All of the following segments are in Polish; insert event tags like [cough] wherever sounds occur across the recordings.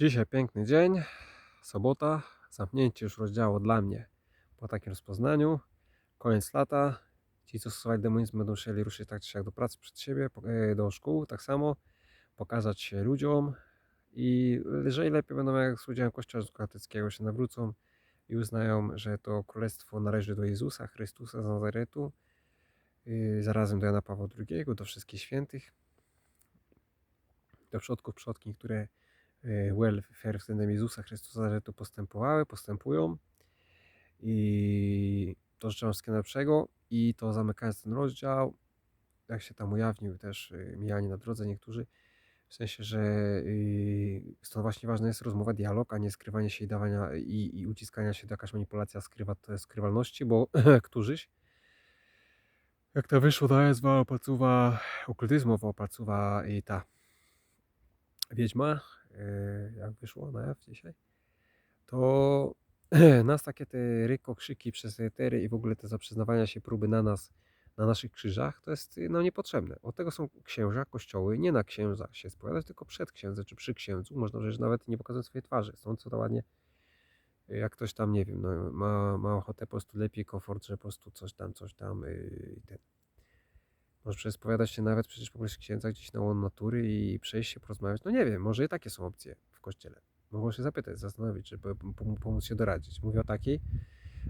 Dzisiaj piękny dzień, sobota, zamknięcie już rozdziału dla mnie po takim rozpoznaniu. Koniec lata. Ci, co stosować demonizm, będą musieli ruszyć tak czy siak do pracy przed siebie, e, do szkół, tak samo, pokazać się ludziom i lżej lepiej będą jak z udziałem Kościoła katolickiego się nawrócą i uznają, że to królestwo należy do Jezusa Chrystusa z Nazaretu, yy, zarazem do Jana Pawła II, do wszystkich świętych, do przodków, przodkiń, które welfare względem Jezusa Chrystusa Nazaretu postępowały, postępują. I to życzę wszystkiego najlepszego i to zamykając ten rozdział, jak się tam ujawnił też y, mijanie na drodze niektórzy, w sensie, że y, stąd właśnie ważna jest rozmowa, dialog, a nie skrywanie się i dawania i, i uciskania się do jakaś manipulacja skrywa, skrywalności, bo [clears throat] którzyś jak to wyszło, to jest opacuwa okultyzmu, opacuwa i ta wiedźma, jak wyszło na jaw dzisiaj, to [clears throat] nas takie te ryko, krzyki przez etery i w ogóle te zaprzyznawania się próby na nas, na naszych krzyżach, to jest no, niepotrzebne. Od tego są księża, kościoły, nie na księża się spowiadać, tylko przed księdzem czy przy księdzu. Można rzecz nawet nie pokazać swojej twarzy. Stąd co to ładnie, jak ktoś tam, nie wiem, no, ma, ma ochotę po prostu lepiej, komfort, że po prostu coś tam, coś tam yy, i ten. Może przespowiadać się nawet przecież poprzez księdza gdzieś na łon natury i przejść się, porozmawiać. No nie wiem, może i takie są opcje w kościele. Mogą się zapytać, zastanowić, żeby pom- pomóc się doradzić. Mówię o takiej,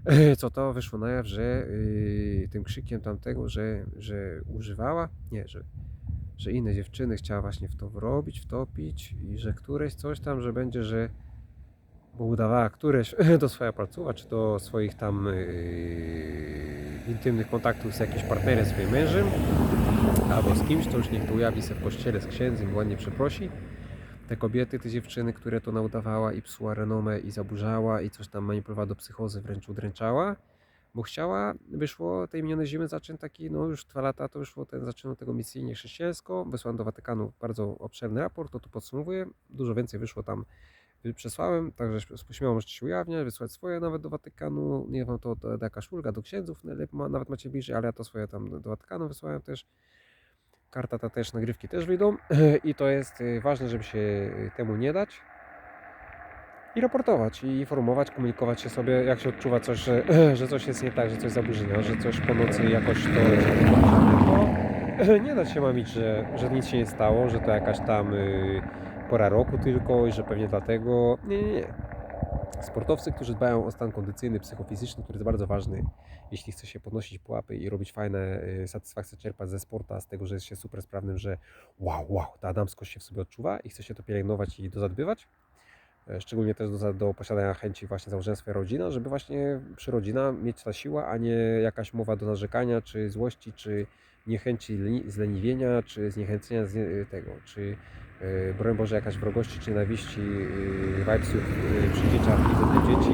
[clears throat] co to wyszło na jaw, że yy, tym krzykiem tamtego, że, że używała, nie, że, że inne dziewczyny chciała właśnie w to wrobić, wtopić i że któreś coś tam, że będzie, że bo udawała któreś [clears throat] do swojej pracowa, czy do swoich tam yy, intymnych kontaktów z jakimś partnerem, swoim mężem, albo z kimś, to już niech to ujawni się w kościele z księdzem, ładnie przeprosi. Te kobiety, te dziewczyny, które to naudawała i psuła renomę i zaburzała i coś tam manipulowała do psychozy, wręcz udręczała, bo chciała, wyszło tej minione zimy zacząć taki, no już dwa lata to wyszło, ten zaczynał tego misyjnie chrześcijańsko, wysłałem do Watykanu bardzo obszerny raport, to tu podsumowuję, dużo więcej wyszło tam, przesłałem, także śmiało możecie się ujawniać, wysłać swoje nawet do Watykanu, nie wiem, to, to jakaś ulga do księdzów, ma, nawet macie bliżej, ale ja to swoje tam do, Watykanu wysłałem też, karta ta też, nagrywki też wyjdą. [clears throat] I to jest y, ważne, żeby się y, temu nie dać. I raportować, i informować, komunikować się sobie, jak się odczuwa coś, że, [clears throat] że coś jest nie tak, że coś zaburzenia, że coś po nocy jakoś to to [clears throat] nie dać się mamić, że, że nic się nie stało, że to jakaś tam y, pora roku tylko i że pewnie dlatego. Nie, nie, nie. Sportowcy, którzy dbają o stan kondycyjny, psychofizyczny, który jest bardzo ważny, jeśli chce się podnosić pułapy i robić fajne y, satysfakcje, czerpać ze sporta, z tego, że jest się super sprawnym, że wow, wow, ta damskość się w sobie odczuwa i chce się to pielęgnować i dozadbywać. E, Szczególnie też do, do posiadania chęci właśnie założenia swojej rodziny, żeby właśnie przy rodzina mieć ta siła, a nie jakaś mowa do narzekania, czy złości, czy niechęci leni- zleniwienia, czy zniechęcenia z tego, czy broń Boże jakaś wrogości, czy nienawiści, yy, vibesów yy, przy dzieciach i dzieci.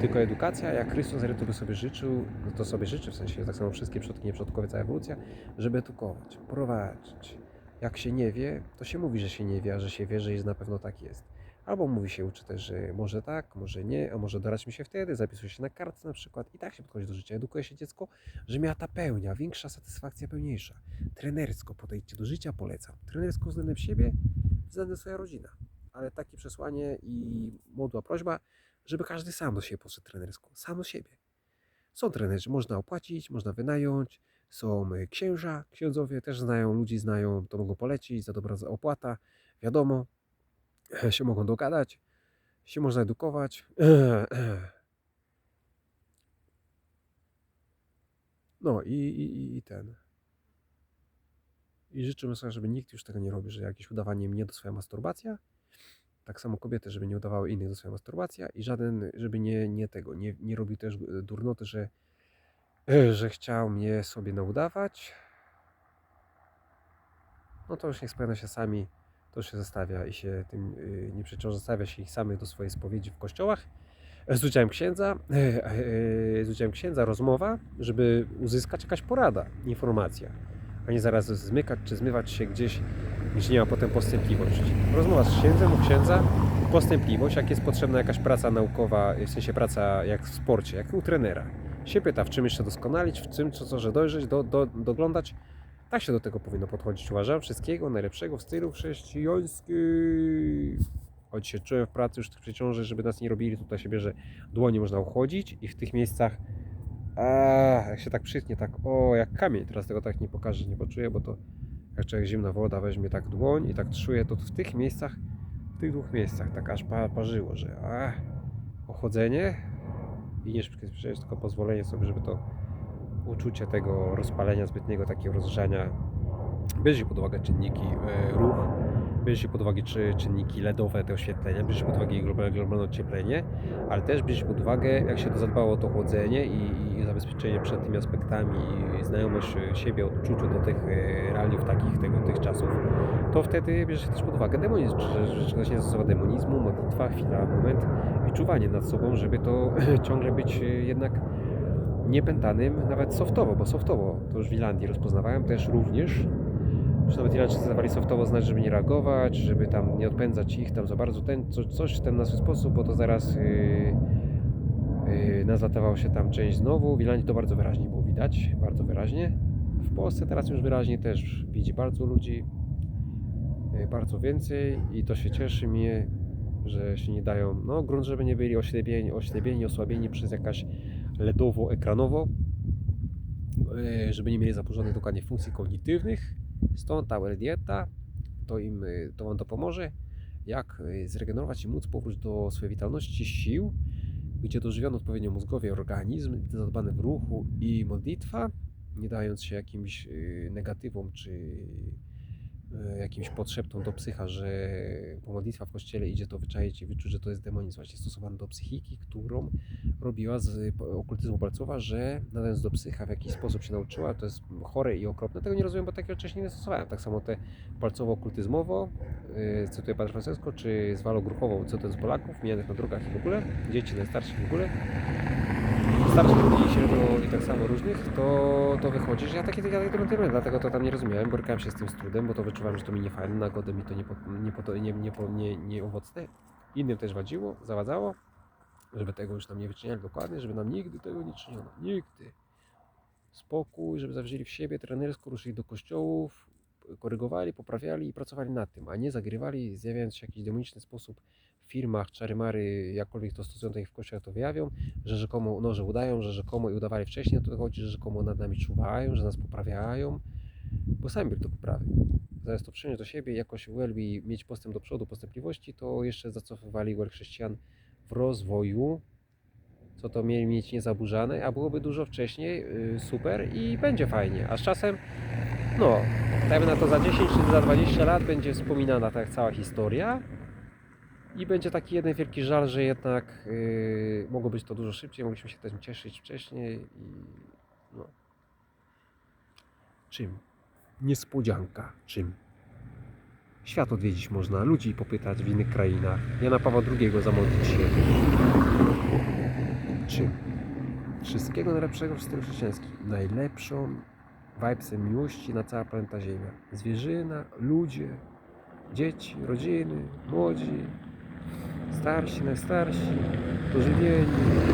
Tylko edukacja, jak Chrystus Zaretu by sobie życzył, no to sobie życzy, w sensie tak samo wszystkie przodki, nie przodkowie, cała ewolucja, żeby edukować, prowadzić. Jak się nie wie, to się mówi, że się nie wie, a że się wie, że jest na pewno tak jest. Albo mówi się, uczy też, że może tak, może nie, a może dorać mi się wtedy, zapisuje się na kartce na przykład i tak się podchodzi do życia. Edukuje się dziecko, że miała ta pełnia, większa satysfakcja, pełniejsza. Trenersko podejdźcie do życia, polecam. Trenersko względem siebie, względem swoja rodzina. Ale takie przesłanie i modła prośba, żeby każdy sam do siebie poszedł trenersko, sam do siebie. Są trenerzy, można opłacić, można wynająć, są y, księża, księdzowie też znają, ludzi znają, to mogą polecić, za dobra opłata, wiadomo, się mogą dogadać, się można edukować. [clears throat] No i, i, i ten. I życzymy sobie, żeby nikt już tego nie robił, że jakieś udawanie mnie do swoja masturbacja. Tak samo kobiety, żeby nie udawały innych do swoja masturbacja i żaden, żeby nie, nie tego, nie, nie robił też e, durnoty, że, że chciał mnie sobie naudawać. No to już niech spełnia się sami to się zostawia i się tym y, nie przeciąża, zostawia się ich samych do swojej spowiedzi w kościołach. Z udziałem księdza, y, z udziałem księdza rozmowa, żeby uzyskać jakaś porada, informacja, a nie zaraz zmykać czy zmywać się gdzieś, gdzie nie ma potem postępliwości. Rozmowa z księdzem u księdza, postępliwość, jak jest potrzebna jakaś praca naukowa, w sensie praca jak w sporcie, jak u trenera. Się pyta, w czym jeszcze doskonalić, w czym, co, co że dojrzeć, do, do, doglądać, tak się do tego powinno podchodzić, uważam. Wszystkiego najlepszego w stylu chrześcijańskim. choć się czułem w pracy już w przeciąży, żeby nas nie robili, tutaj się bierze dłonie można uchodzić i w tych miejscach a jak się tak przytnie, tak o jak kamień, teraz tego tak nie pokażę, nie poczuję, bo to jak człowiek zimna woda weźmie tak dłoń i tak czuje, to w tych miejscach, w tych dwóch miejscach tak aż pa, parzyło, że a, ochodzenie i nie szybkie tylko pozwolenie sobie, żeby to uczucie tego rozpalenia zbytniego, takiego rozgrzania, bierze się pod uwagę czynniki e, ruch, bierze się pod uwagę czy, czynniki LEDowe, te oświetlenia, bierze się pod uwagę globalne, globalne ocieplenie, ale też bierze się pod uwagę, jak się to zadbało o to chłodzenie i, i zabezpieczenie przed tymi aspektami i znajomość siebie, odczuciu do tych e, realiów takich, tego, tych czasów, to wtedy bierze się też pod uwagę demonizm, że, że ktoś nie zastosowa demonizmu, modlitwa, chwila, moment i czuwanie nad sobą, żeby to [clears throat] ciągle być e, jednak niepętanym nawet softowo, bo softowo to już w Irlandii rozpoznawałem też również, że nawet Irlandczycy zdawali softowo znać, żeby nie reagować, żeby tam nie odpędzać ich tam za bardzo, ten, co, coś w ten na swój sposób, bo to zaraz yy, yy, się tam część znowu. W Irlandii to bardzo wyraźnie było widać, bardzo wyraźnie. W Polsce teraz już wyraźnie też widzi bardzo ludzi, yy, bardzo więcej i to się cieszy mnie, że się nie dają, no grunt, żeby nie byli oślebieni, oślebieni osłabieni przez jakaś LEDowo-ekranowo, yy, żeby nie mieli zaburzonych dokładnie funkcji kognitywnych. Stąd ta dieta, to im y, to Wam dopomoże, jak y, zregenerować i móc powrócić do swojej witalności, sił, gdzie dożywiony odpowiednio mózgowie organizm, zadbany w ruchu i modlitwa, nie dając się jakimś negatywom czy E, jakimś podszeptą do psycha, że po modlitwa w kościele idzie to wyczaić i wyczuć, że to jest demonizm właśnie stosowany do psychiki, którą robiła z okultyzmu Balcowa, że nadając do psycha w jakiś sposób się nauczyła, to jest chore i okropne. Tego nie rozumiem, bo takiego wcześniej nie stosowałem. Tak samo te palcowo-okultyzmowo, yy, cytuję Padre Francesco, czy z walogruchową, co to z Polaków, mijanych na drogach i w ogóle, dzieci najstarszych w ogóle, starszych ludzi, średnio i tak samo różnych, to, to wychodzi, że ja takie ja tego nie robię, dlatego to tam nie rozumiałem, borykałem się z tym z trudem, bo to wyczuwałem, że to mi nie fajne, nagodę mi to nie, po, nie, po, nie, nie, nie, nie owocne. Innym też wadziło, zawadzało, żeby tego już nam nie wyczyniali dokładnie, żeby nam nigdy tego nie czyniono. Nigdy. Spokój, żeby zawzięli w siebie trenersko, ruszyli do kościołów, korygowali, poprawiali i pracowali nad tym, a nie zagrywali, zjawiając się w jakiś demoniczny sposób firmach czary-mary, jakkolwiek to stosują, to ich w kościołach to wyjawią, że rzekomo, no, że udają, że rzekomo i udawali wcześniej, to chodzi, że rzekomo nad nami czuwają, że nas poprawiają, bo sami byli do poprawy. Zamiast to przyjąć do siebie, jakoś ułelbi mieć postęp do przodu, postępliwości, to jeszcze zacofywali ułel chrześcijan w rozwoju, co to mieli mieć niezaburzane, a byłoby dużo wcześniej, yy, super i będzie fajnie. A z czasem, no, dajmy na to za 10 czy za 20 lat będzie wspominana ta cała historia, i będzie taki jeden wielki żal, że jednak yy, mogło być to dużo szybciej, mogliśmy się tym cieszyć wcześniej i no. Czym? Niespodzianka. Czym? Świat odwiedzić można, ludzi popytać w innych krainach. Jana Pawła II zamodlić się. Czym? Wszystkiego najlepszego w stylu chrześcijańskim. Najlepszą vibesem miłości na cała planeta Ziemia. Zwierzyna, ludzie, dzieci, rodziny, młodzi, starsi, najstarsi, dożywieni,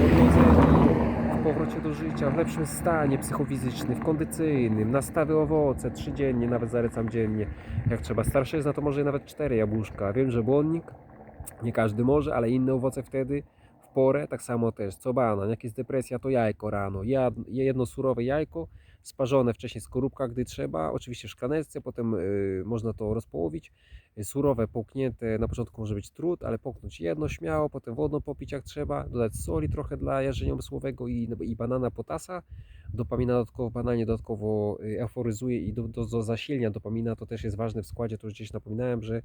odrodzeni, w powrocie do życia, w lepszym stanie psychofizycznym, w kondycyjnym, nastawy owoce, trzydziennie, nawet zalecam dziennie. Jak trzeba starszych, no to może nawet cztery jabłuszka. Wiem, że błonnik, nie każdy może, ale inne owoce wtedy w porę, tak samo też co banan, jak jest depresja, to jajko rano, jedno surowe jajko, sparzone wcześniej skorupka, gdy trzeba, oczywiście w potem y, można to rozpołowić, surowe, połknięte, na początku może być trud, ale połknąć jedno śmiało, potem wodno popić jak trzeba, dodać soli trochę dla jarzenia umysłowego i, i banana potasa, dopamina dodatkowo bananie dodatkowo y, euforyzuje i do, do, do zasilnia dopamina, to też jest ważne w składzie, to już gdzieś napominałem, że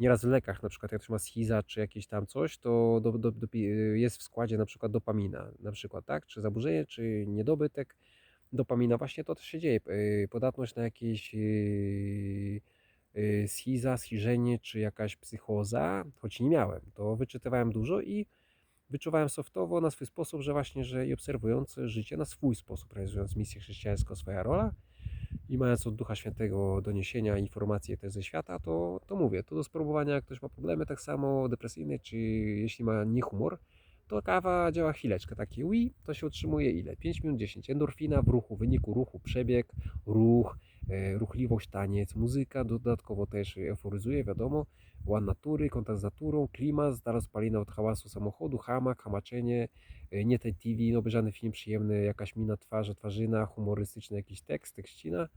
nieraz w lekach, na przykład jak ktoś ma schiza czy jakieś tam coś, to do, do, do, y, jest w składzie na przykład dopamina, na przykład, tak, czy zaburzenie, czy niedobytek, dopamina, właśnie to też się dzieje. Y, podatność na jakieś yy, yy, schiza, schiżenie czy jakaś psychoza, choć nie miałem, to wyczytywałem dużo i wyczuwałem softowo na swój sposób, że właśnie, że i obserwując życie na swój sposób, realizując misję chrześcijańską, swoja rola i mając od Ducha Świętego doniesienia, informacje też ze świata, to, to mówię, to do spróbowania, jak ktoś ma problemy tak samo depresyjne, czy jeśli ma niehumor, to kawa działa chwileczkę. Takie ui, to się utrzymuje ile? 5 minut 10. Endorfina w ruchu, w wyniku ruchu, przebieg, ruch, e, ruchliwość, taniec, muzyka, dodatkowo też euforyzuje, wiadomo, ład natury, kontakt z naturą, klimat, stara spalina od hałasu samochodu, hamak, hamaczenie, e, nie te TV, no obejrzany film przyjemny, jakaś mina twarza, twarzyna, humorystyczny jakiś tekst, tekścina.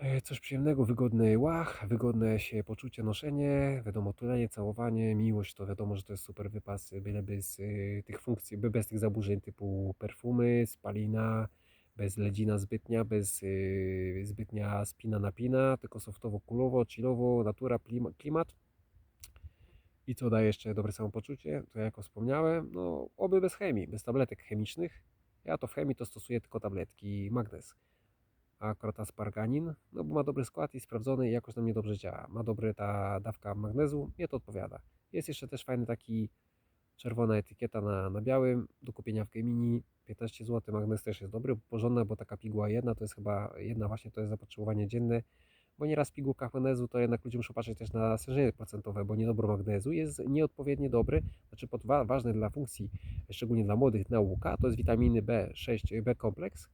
E, Coś przyjemnego, wygodny łach, wygodne się poczucie, noszenie, wiadomo, tulenie, całowanie, miłość, to wiadomo, że to jest super wypas, byleby z y, tych funkcji, bez tych zaburzeń typu perfumy, spalina, bez ledzina zbytnia, bez y, zbytnia spina napina, tylko softowo, kulowo, chillowo, natura, klimat. I co daje jeszcze dobre samopoczucie? To jak wspomniałem, no oby bez chemii, bez tabletek chemicznych. Ja to w chemii to stosuję tylko tabletki magnez a akurat asparganin, no bo ma dobry skład i sprawdzony i jakoś na mnie dobrze działa. Ma dobre ta dawka magnezu, mnie to odpowiada. Jest jeszcze też fajny taki czerwona etykieta na, na białym, do kupienia w Gemini, 15 zł, magnez też jest dobry, porządna, bo taka piguła jedna to jest chyba, jedna właśnie to jest zapotrzebowanie dzienne, bo nieraz w pigułkach magnezu to jednak ludzie muszą patrzeć też na stężenie procentowe, bo niedobór magnezu jest nieodpowiednio dobry, znaczy pod, wa- ważny dla funkcji, szczególnie dla młodych nauka, to jest witaminy B6, B kompleks,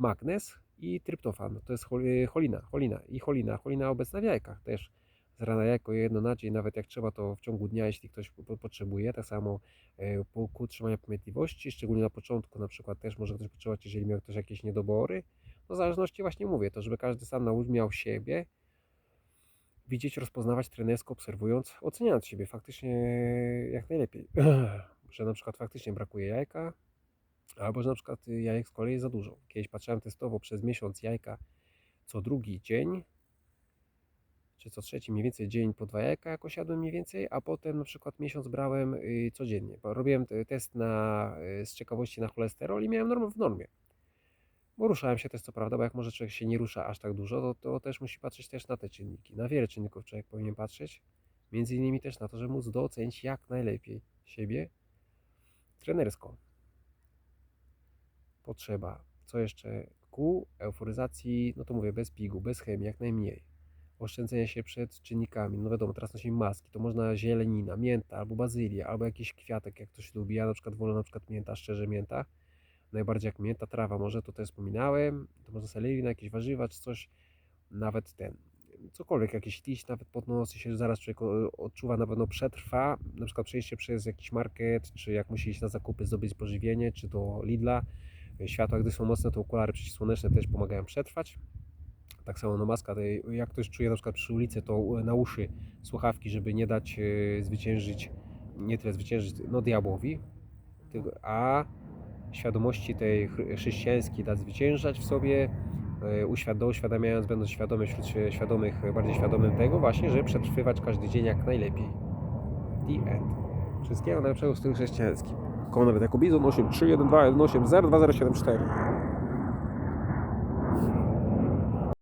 magnez i tryptofan. To jest chol- cholina, cholina i cholina. Cholina obecna w jajkach też. Z rana jajko jedno na dzień, nawet jak trzeba, to w ciągu dnia, jeśli ktoś po- potrzebuje. Tak samo e, ku utrzymania pamiętliwości, szczególnie na początku na przykład też może ktoś potrzebować, jeżeli miał ktoś jakieś niedobory. No w zależności właśnie mówię, to żeby każdy sam na miał siebie, widzieć, rozpoznawać trenersko, obserwując, oceniając siebie faktycznie jak najlepiej. [clears throat] że na przykład faktycznie brakuje jajka, Albo że na przykład y, jajek z kolei jest za dużo. Kiedyś patrzyłem testowo przez miesiąc jajka co drugi dzień, czy co trzeci mniej więcej dzień po dwa jajka jakoś jadłem mniej więcej, a potem na przykład miesiąc brałem y, codziennie, robiłem te- test na, y, z ciekawości na cholesterol i miałem norm w normie. Bo ruszałem się też co prawda, bo jak może człowiek się nie rusza aż tak dużo, to, to też musi patrzeć też na te czynniki. Na wiele czynników człowiek powinien patrzeć. Między innymi też na to, żeby móc docenić jak najlepiej siebie trenersko potrzeba. Co jeszcze? Ku euforyzacji, no to mówię, bez pigu, bez chemii, jak najmniej. Oszczędzenie się przed czynnikami. No wiadomo, teraz nosimy maski, to można zielenina, mięta, albo bazylia, albo jakiś kwiatek, jak ktoś lubi. Ja na przykład wolę na przykład mięta, szczerze mięta. Najbardziej jak mięta, trawa może, to też wspominałem. To można selewina, jakieś warzywa, czy coś. Nawet ten, cokolwiek, jakiś liść nawet pod nos się zaraz człowiek odczuwa, na pewno przetrwa. Na przykład przejście przez jakiś market, czy jak musi iść na zakupy, zdobyć pożywienie, czy do Lidla światła, gdy są mocne, to okulary przeciwsłoneczne też pomagają przetrwać. Tak samo no maska, jak ktoś czuje na przykład przy ulicy, to na uszy słuchawki, żeby nie dać e, zwyciężyć, nie tyle zwyciężyć, no diabłowi, a świadomości tej chr- chrześcijańskiej dać zwyciężać w sobie, e, uświad- uświadamiając, będąc świadomy wśród świadomych, bardziej świadomym tego właśnie, że przetrwywać każdy dzień jak najlepiej. The end. Wszystkiego najlepszego w stylu chrześcijańskim. Konrad Jakubizon 83121802074